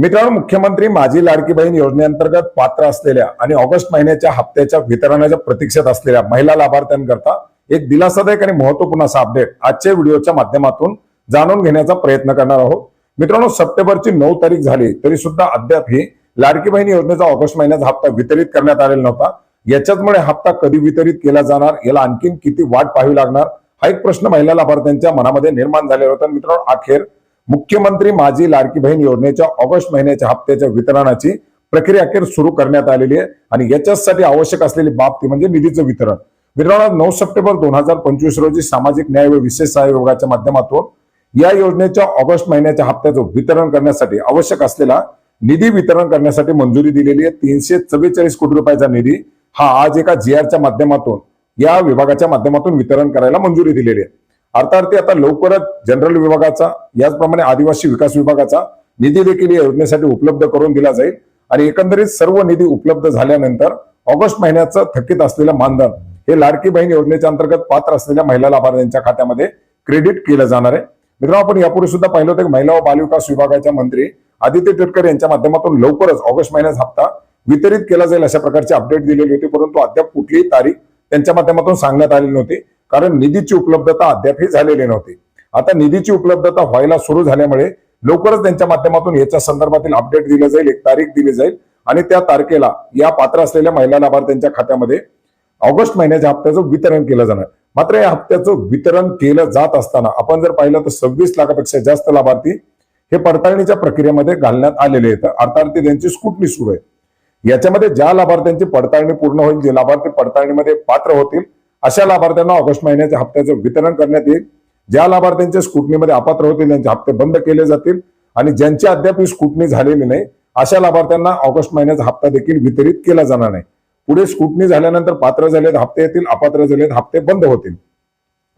मित्रांनो मुख्यमंत्री माझी लाडकी बहीण योजनेअंतर्गत पात्र असलेल्या आणि ऑगस्ट महिन्याच्या हप्त्याच्या वितरणाच्या प्रतीक्षेत असलेल्या महिला लाभार्थ्यांकरता एक दिलासादायक आणि महत्त्वपूर्ण असा अपडेट आजच्या व्हिडिओच्या माध्यमातून जाणून घेण्याचा प्रयत्न करणार आहोत. मित्रांनो सप्टेंबरची नऊ तारीख झाली तरी सुद्धा अद्याप ही लाडकी बहीण योजनेचा ऑगस्ट महिन्याचा हप्ता वितरित करण्यात आलेला नव्हता. याच्याचमुळे हप्ता कधी वितरित केला जाणार याला आणखीन किती वाट पाहावी लागणार हा एक प्रश्न महिला लाभार्थ्यांच्या मनामध्ये निर्माण झालेला होता. मित्रांनो अखेर मुख्यमंत्री माझी लाडकी बहीण योजनेच्या ऑगस्ट महिन्याच्या हप्त्याच्या वितरणाची प्रक्रिया अखेर सुरू करण्यात आलेली आहे आणि याच्यासाठी आवश्यक असलेली बाब ती म्हणजे निधीचं वितरण. मित्रांनो नऊ सप्टेंबर दोन हजार पंचवीस रोजी सामाजिक न्याय व विशेष सहाय्य विभागाच्या माध्यमातून या योजनेच्या ऑगस्ट महिन्याच्या हप्त्याचं वितरण करण्यासाठी आवश्यक असलेला निधी वितरण करण्यासाठी मंजुरी दिलेली आहे. तीनशे चव्वेचाळीस कोटी रुपयाचा निधी हा आज एका जी आरच्या माध्यमातून या विभागाच्या माध्यमातून वितरण करायला मंजुरी दिलेली आहे. अर्थार्थी आता लवकरच जनरल विभागाचा याचप्रमाणे आदिवासी विकास विभागाचा निधी देखील या योजनेसाठी उपलब्ध करून दिला जाईल. आणि एकंदरीत सर्व निधी उपलब्ध झाल्यानंतर ऑगस्ट महिन्याचं थकीत असलेलं मानधन हे लाडकी बहीण योजनेच्या अंतर्गत पात्र असलेल्या महिला लाभार्थ्यांच्या खात्यामध्ये क्रेडिट केलं जाणार आहे. मित्रांनो आपण यापूर्वी सुद्धा पाहिलं होतं की महिला व बालविकास विभागाच्या मंत्री आदित्य टिटकर यांच्या माध्यमातून लवकरच ऑगस्ट महिन्याचा हप्ता वितरित केला जाईल अशा प्रकारची अपडेट दिलेली होती परंतु अद्याप कुठलीही तारीख त्यांच्या माध्यमातून सांगण्यात आलेली नव्हती. कारण निधीची उपलब्धता अद्यापही झालेली नव्हती. आता निधीची उपलब्धता व्हायला सुरू झाल्यामुळे लवकरच त्यांच्या माध्यमातून याच्या संदर्भातील अपडेट दिलं जाईल एक तारीख दिली जाईल आणि त्या तारखेला या पात्र असलेल्या महिला लाभार्थ्यांच्या खात्यामध्ये ऑगस्ट महिन्याच्या हप्त्याचं वितरण केलं जाणार. मात्र या हप्त्याचं वितरण केलं जात असताना आपण जर पाहिलं तर सव्वीस लाखापेक्षा जास्त लाभार्थी हे पडताळणीच्या प्रक्रियेमध्ये घालण्यात आलेले आहेत. अर्थार्थी त्यांची स्कूटनी सुरू आहे. याच्यामध्ये ज्या लाभार्थ्यांची पडताळणी पूर्ण होईल जे लाभार्थी पडताळणीमध्ये पात्र होतील अशा लाभार्थ्यांना ऑगस्ट महिन्याच्या हप्त्याचं वितरण करण्यात येईल. ज्या लाभार्थ्यांच्या स्कुटणीमध्ये अपात्र होतील त्यांचे हप्ते बंद केले जातील आणि ज्यांची अद्याप ही स्कुटणी झालेली नाही अशा लाभार्थ्यांना ऑगस्ट महिन्याचा हप्ता देखील वितरित केला जाणार नाही. पुढे स्कुटणी झाल्यानंतर पात्र झालेत हप्ते येतील अपात्र झालेत हप्ते बंद होतील.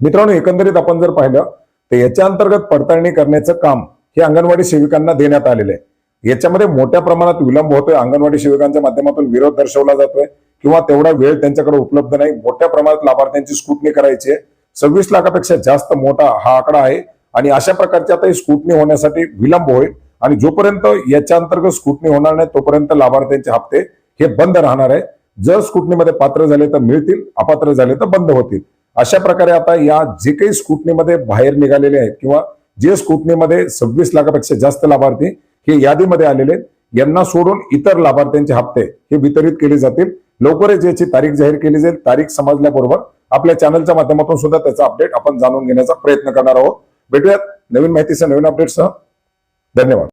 मित्रांनो एकंदरीत आपण जर पाहिलं तर याच्या अंतर्गत पडताळणी करण्याचं काम हे अंगणवाडी सेविकांना देण्यात आलेलं आहे. याच्यामध्ये मोठ्या प्रमाणात विलंब होतोय. अंगणवाडी सेविकांच्या माध्यमातून विरोध दर्शवला जातोय. किंवा तेवढा वेळ त्यांच्याकडे उपलब्ध नाही. मोठ्या प्रमाणात लाभार्थ्यांची स्कुटनी करायची. आहे सव्वीस लाखापेक्षा जास्त मोठा हा आकडा आहे. आणि अशा प्रकारची आता ही स्कुटनी होण्यासाठी विलंब होईल. आणि जोपर्यंत याच्या अंतर्गत स्कुटनी होणार नाही तोपर्यंत लाभार्थ्यांचे हप्ते हे बंद राहणार आहे. जर स्कूटनीमध्ये पात्र झाले तर मिळतील अपात्र झाले तर बंद होतील. अशा प्रकारे आता या जे काही स्कूटनीमध्ये बाहेर निघालेले आहेत किंवा जे स्कुटनीमध्ये सव्वीस लाखापेक्षा जास्त लाभार्थी हे यादीमध्ये आलेले आहेत यांना सोडून इतर लाभार्थ्यांचे हप्ते हे वितरित केले जातील. लवकरच याची तारीख जाहीर केली जाईल. तारीख समजल्याबरोबर आपल्या चॅनलच्या माध्यमातून सुद्धा त्याचा अपडेट आपण जाणून घेण्याचा प्रयत्न करणार आहोत. भेटूयात नवीन माहितीसह नवीन अपडेटसह धन्यवाद.